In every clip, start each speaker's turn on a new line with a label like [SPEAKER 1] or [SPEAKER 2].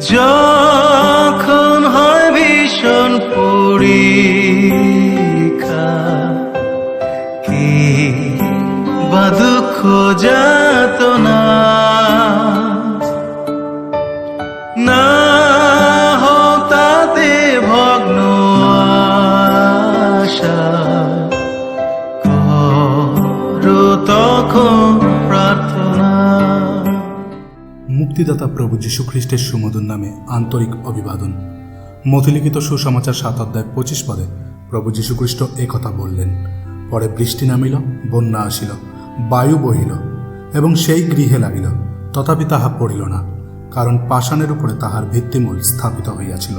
[SPEAKER 1] যখন হয় ভীষণ পরীক্ষা কি বা দুঃখ যাত না? ভগ্ন আশা তখন
[SPEAKER 2] মুক্তিদাতা প্রভু যীশুখ্রিস্টের সুমধুর নামে আন্তরিক অভিবাদন। মথিলিখিত সুসমাচার সাত অধ্যায় পঁচিশ পদে প্রভু যীশুখ্রিস্ট কথা বললেন, পরে বৃষ্টি নামিল, বন্যা আসিল, বায়ু বহিল, এবং সেই গৃহে লাগিল, তথাপি তাহা পড়িল না, কারণ পাষাণের উপরে তাহার ভিত্তিমূল স্থাপিত হইয়াছিল।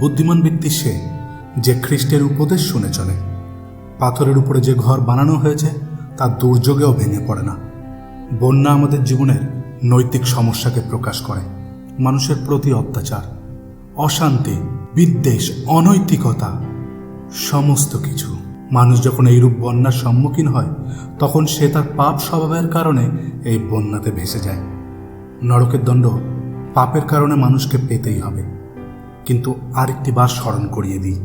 [SPEAKER 2] বুদ্ধিমান ব্যক্তি সে যে খ্রিস্টের উপদেশ শুনে চলে। পাথরের উপরে যে ঘর বানানো হয়েছে, তা দুর্যোগেও ভেঙে পড়ে না। বন্যা আমাদের জীবনের নৈতিক সমস্যাকে প্রকাশ করে। মানুষের প্রতি অত্যাচার, অশান্তি, বিদ্বেষ, অনৈতিকতা, সমস্ত কিছু। মানুষ যখন এইরূপ বন্যার সম্মুখীন হয়, তখন সে তার পাপ স্বভাবের কারণে এই বন্যাতে ভেসে যায়। নরকের দণ্ড পাপের কারণে মানুষকে পেতেই হবে। কিন্তু আরেকটি বার স্মরণ করিয়ে দিই।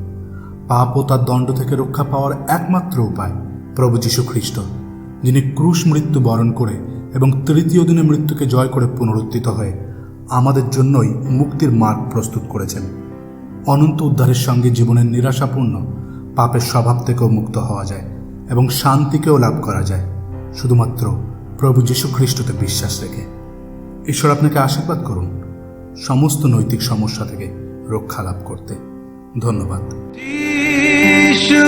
[SPEAKER 2] পাপ ও তার দণ্ড থেকে রক্ষা পাওয়ার একমাত্র উপায় প্রভু যীশু খ্রিস্ট, যিনি ক্রুশ মৃত্যু বরণ করে এবং তৃতীয় দিনে মৃত্যুকে জয় করে পুনরুত্থিত হয়ে আমাদের জন্যই মুক্তির মার্গ প্রস্তুত করেছেন। অনন্ত উদ্ধারের সঙ্গে জীবনের নিরাশাপূর্ণ পাপের স্বভাব থেকেও মুক্ত হওয়া যায় এবং শান্তিকেও লাভ করা যায়। শুধুমাত্র প্রভু যীশু খ্রিস্টতে বিশ্বাস রেখে। ঈশ্বর আপনাকে আশীর্বাদ করুন সমস্ত নৈতিক সমস্যা থেকে রক্ষা লাভ করতে। ধন্যবাদ।
[SPEAKER 1] যিশু